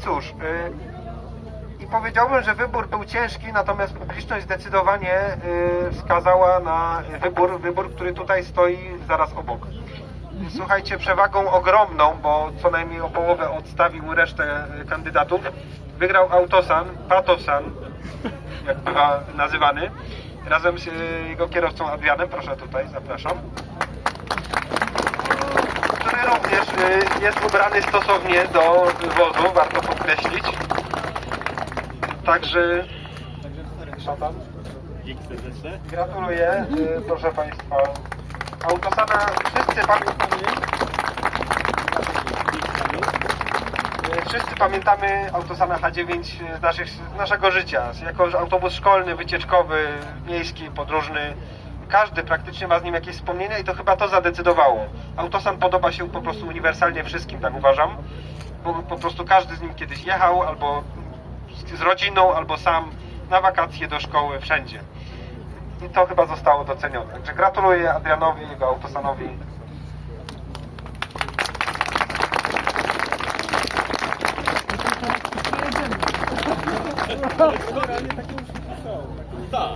cóż, y, i powiedziałbym, że wybór był ciężki, natomiast publiczność zdecydowanie y, wskazała na wybór, wybór, który tutaj stoi zaraz obok. Słuchajcie, przewagą ogromną, bo co najmniej o połowę odstawił resztę kandydatów, wygrał Autosan, Patosan, jak bywa nazywany, razem z jego kierowcą Adrianem, proszę tutaj, zapraszam jest ubrany stosownie do wozu, warto podkreślić. Także szatan. Gratuluję, y, proszę Państwa. Autosana wszyscy pamiętamy. y, Wszyscy pamiętamy Autosana H9 z, naszych, z naszego życia. Jako autobus szkolny, wycieczkowy, miejski, podróżny. Każdy praktycznie ma z nim jakieś wspomnienia i to chyba to zadecydowało. Autosan podoba się po prostu uniwersalnie wszystkim, tak uważam. Bo po prostu każdy z nim kiedyś jechał, albo z, rodziną, albo sam na wakacje do szkoły, wszędzie. I to chyba zostało docenione. Także gratuluję Adrianowi, jego autosanowi. Tak.